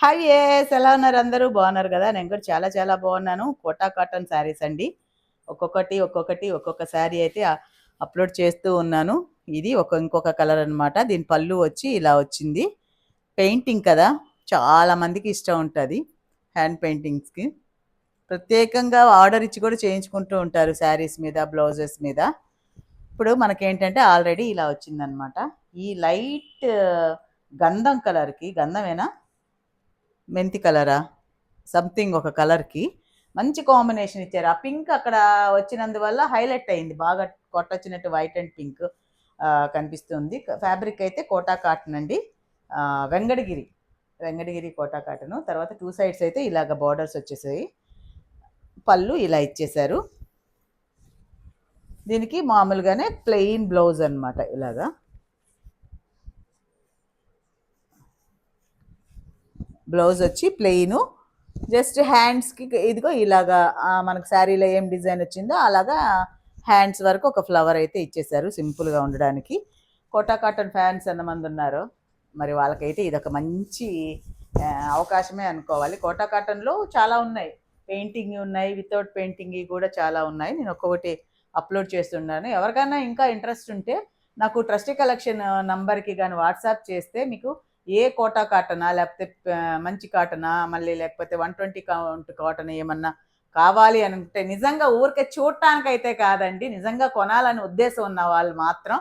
Hi yes ఎలా ఉన్నారు అందరూ? బాగున్నారు కదా? నేను కూడా చాలా చాలా బాగున్నాను. కోటా కాటన్ శారీస్ అండి. ఒక్కొక్కటి ఒక్కొక్కటి ఒక్కొక్క శారీ అయితే అప్లోడ్ చేస్తూ ఉన్నాను. ఇది ఒక ఇంకొక కలర్ అనమాట దీని పళ్ళు వచ్చి ఇలా వచ్చింది. పెయింటింగ్ కదా? చాలా మందికి ఇష్టం ఉంటుంది. హ్యాండ్ పెయింటింగ్స్కి. ప్రత్యేకంగా ఆర్డర్ ఇచ్చి కూడా చేయించుకుంటూ ఉంటారు శారీస్ మీద బ్లౌజెస్ మీద. ఇప్పుడు మనకేంటంటే ఆల్రెడీ ఇలా వచ్చిందనమాట ఈ లైట్ గంధం కలర్కి గంధమేనా? మెంతి కలరా? సంథింగ్ ఒక కలర్కి. మంచి కాంబినేషన్ ఇచ్చారు. ఆ పింక్ అక్కడ వచ్చినందువల్ల హైలైట్ అయింది. బాగా కొట్టొచ్చినట్టు వైట్ అండ్ పింక్ కనిపిస్తుంది. ఫ్యాబ్రిక్ అయితే కోటా కాటన్ అండి. వెంగడగిరి వెంగడగిరి కోటా కాటన్. తర్వాత టూ సైడ్స్ అయితే ఇలాగ బార్డర్స్ వచ్చేసాయి. పళ్ళు ఇలా ఇచ్చేశారు. దీనికి మామూలుగానే ప్లెయిన్ బ్లౌజ్ అనమాట ఇలాగా. బ్లౌజ్ వచ్చి ప్లెయిన్ జస్ట్ హ్యాండ్స్కి ఇదిగో ఇలాగా మనకు శారీలో ఏం డిజైన్ వచ్చిందో అలాగా హ్యాండ్స్ వరకు ఒక ఫ్లవర్ అయితే ఇచ్చేసారు సింపుల్గా ఉండడానికి. కోటా కాటన్ ఫ్యాన్స్ ఎంతమంది ఉన్నారు మరి వాళ్ళకైతే ఇది ఒక మంచి అవకాశమే అనుకోవాలి. కోటా కాటన్లో చాలా ఉన్నాయి. పెయింటింగ్ ఉన్నాయి వితౌట్ పెయింటింగ్ కూడా చాలా ఉన్నాయి. నేను ఒక్కొక్కటి అప్లోడ్ చేస్తున్నాను. ఎవరికైనా ఇంకా ఇంట్రెస్ట్ ఉంటే నాకు ట్రస్టీ కలెక్షన్ నంబర్కి కానీ వాట్సాప్ చేస్తే మీకు ఏ కోటా కాటనా లేకపోతే మంచి కాటనా మళ్ళీ లేకపోతే వన్ ట్వంటీ కౌంట్ కాటన్ ఏమన్నా కావాలి అని అంటే నిజంగా ఊరికే చూడటానికైతే కాదండి నిజంగా కొనాలని ఉద్దేశం ఉన్న వాళ్ళు మాత్రం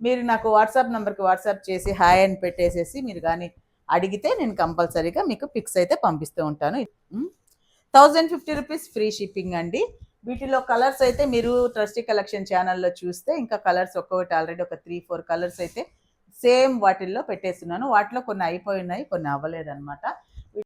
మీరు నాకు వాట్సాప్ నెంబర్కి వాట్సాప్ చేసి హాయ్ అని పెట్టేసేసి మీరు కానీ అడిగితే నేను కంపల్సరీగా మీకు పిక్స్ అయితే పంపిస్తూ ఉంటాను. Thousand fifty rupees free shipping అండి. వీటిలో కలర్స్ అయితే మీరు ట్రస్టీ కలెక్షన్ ఛానల్లో చూస్తే ఇంకా కలర్స్ ఒక్కొక్కటి ఆల్రెడీ ఒక త్రీ ఫోర్ కలర్స్ అయితే సేమ్ వాటిల్లో పెట్టేస్తున్నాను. వాటిలో కొన్ని అయిపోయి ఉన్నాయి కొన్ని అవ్వలేదన్నమాట.